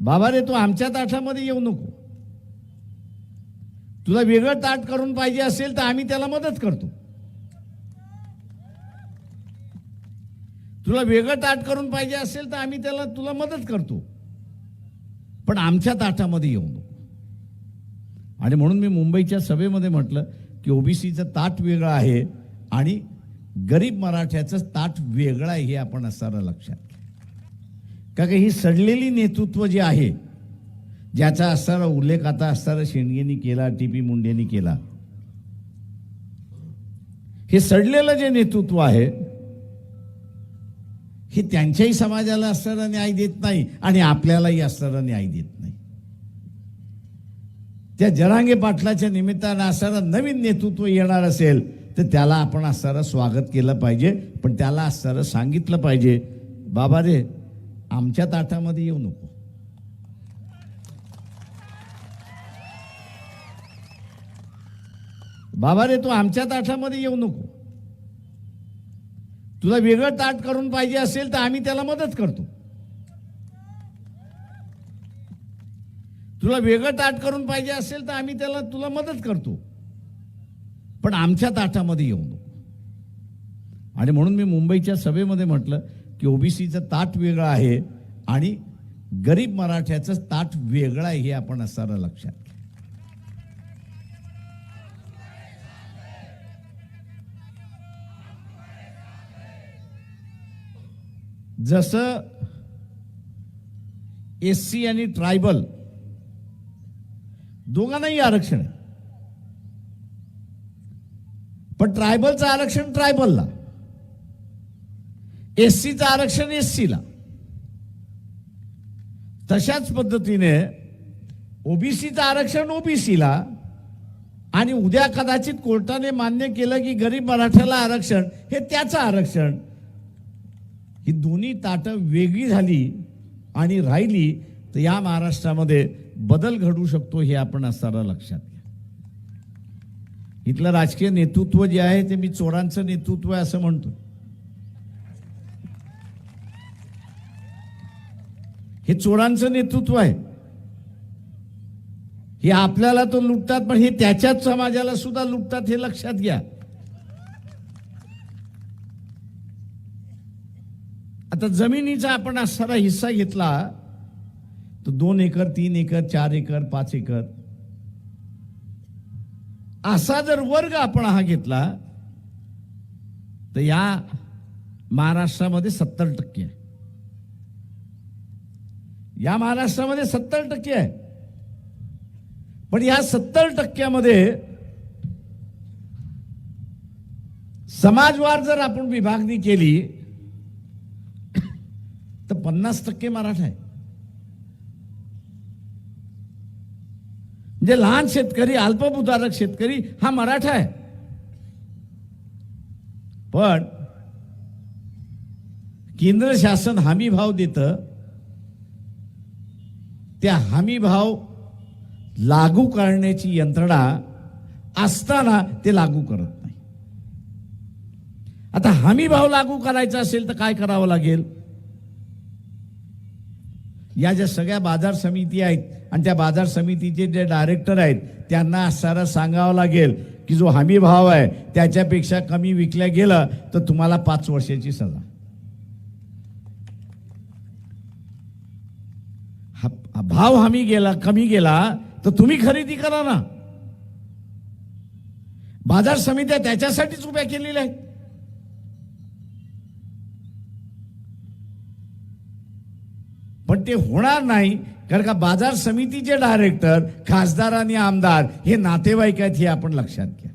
बाबा रे तू आमच्या ताठामध्ये येऊ नको. तुला वेगळं ताट करून पाहिजे असेल तर आम्ही त्याला मदत करतो. तुला वेगळं ताट करून पाहिजे असेल तर आम्ही त्याला तुला मदत करतो. पण आमच्या ताटामध्ये येऊ नको. आणि म्हणून मी मुंबईच्या सभेमध्ये म्हटलं की ओबीसीचं ताट वेगळं आहे आणि गरीब मराठ्याचं ताट वेगळं आहे हे आपण असणारं लक्षात घ्या. का का ही सडलेली नेतृत्व जे आहे ज्याचा असणारा उल्लेख आता असणारा शेंडगेनी केला टी पी मुंडेनी केला हे सडलेलं जे नेतृत्व आहे हे त्यांच्याही समाजाला असणारा न्याय देत नाही आणि आपल्यालाही असणारा न्याय देत नाही. त्या जरांगे पाटलाच्या निमित्तानं असणारा नवीन नेतृत्व येणार असेल तर त्याला आपण असणारं स्वागत केलं पाहिजे पण त्याला असणारं सांगितलं पाहिजे. बाबा रे आमच्या ताटामध्ये येऊ नको. बाबा रे तू आमच्या ताटामध्ये येऊ नको. तुला वेगळं ताट करून पाहिजे असेल तर आम्ही त्याला मदत करतो. तुला वेगळं ताट करून पाहिजे असेल तर आम्ही त्याला तुला मदत करतो. पण आमच्या ताटामध्ये येऊ नको. आणि म्हणून मी मुंबईच्या सभेमध्ये म्हटलं की ओबीसीचं ताट वेगळं आहे आणि गरीब मराठ्याचं ताट वेगळं आहे हे आपण असणारं लक्षात. जसं एस सी आणि ट्रायबल दोघांनाही आरक्षण आहे. पण ट्रायबलचं आरक्षण ट्रायबलला. एस सीचं आरक्षण एस सीला तशाच पद्धतीने ओबीसीचं आरक्षण ओबीसीला आणि उद्या कदाचित कोर्टाने मान्य केलं की गरीब मराठ्याला आरक्षण हे त्याचं आरक्षण ही दोन्ही ताटं वेगळी झाली आणि राहिली तर या महाराष्ट्रामध्ये बदल घडू शकतो हे आपण असताना लक्षात घ्या. इथलं राजकीय नेतृत्व जे आहे ते मी चोरांचं नेतृत्व आहे असं म्हणतो हे चोरांचं नेतृत्व आहे. हे आपल्याला तो लुटतात पण हे त्याच्याच समाजाला सुद्धा लुटतात हे लक्षात घ्या. आता जमिनीचा आपण असणारा हिस्सा घेतला तर दोन एकर तीन एकर चार एकर पाच एकर. असा जर वर्ग आपण हा घेतला तर या महाराष्ट्रामध्ये सत्तर टक्के आहे. या महाराष्ट्रामध्ये सत्तर टक्के आहे. पण या सत्तर टक्क्यामध्ये समाजवार जर आपण विभागणी केली तर पन्नास टक्के मराठा आहे. म्हणजे लहान शेतकरी अल्पभूधारक शेतकरी हा मराठा आहे. पण केंद्र शासन हमी भाव देतं त्या हमी भाव लागू करण्याची यंत्रणा असताना ते लागू करत नाही. आता हमी भाव लागू करायचा असेल तर काय करावं लागेल? या ज्या सगळ्या बाजार समिती आहेत आणि त्या बाजार समितीचे जे डायरेक्टर आहेत त्यांना सारं सांगावं लागेल की जो हमी भाव आहे त्याच्यापेक्षा कमी विकल्या गेलं तर तुम्हाला पाच वर्षाची सजा. हा- भाव हमी गेला कमी गेला तर तुम्ही खरेदी करा ना. बाजार समित्या त्याच्यासाठीच उभ्या केलेल्या आहेत. पण ते होणार नाही कारण का बाजार समितीचे डायरेक्टर खासदार आणि आमदार हे नातेवाईक आहेत हे आपण लक्षात घ्या.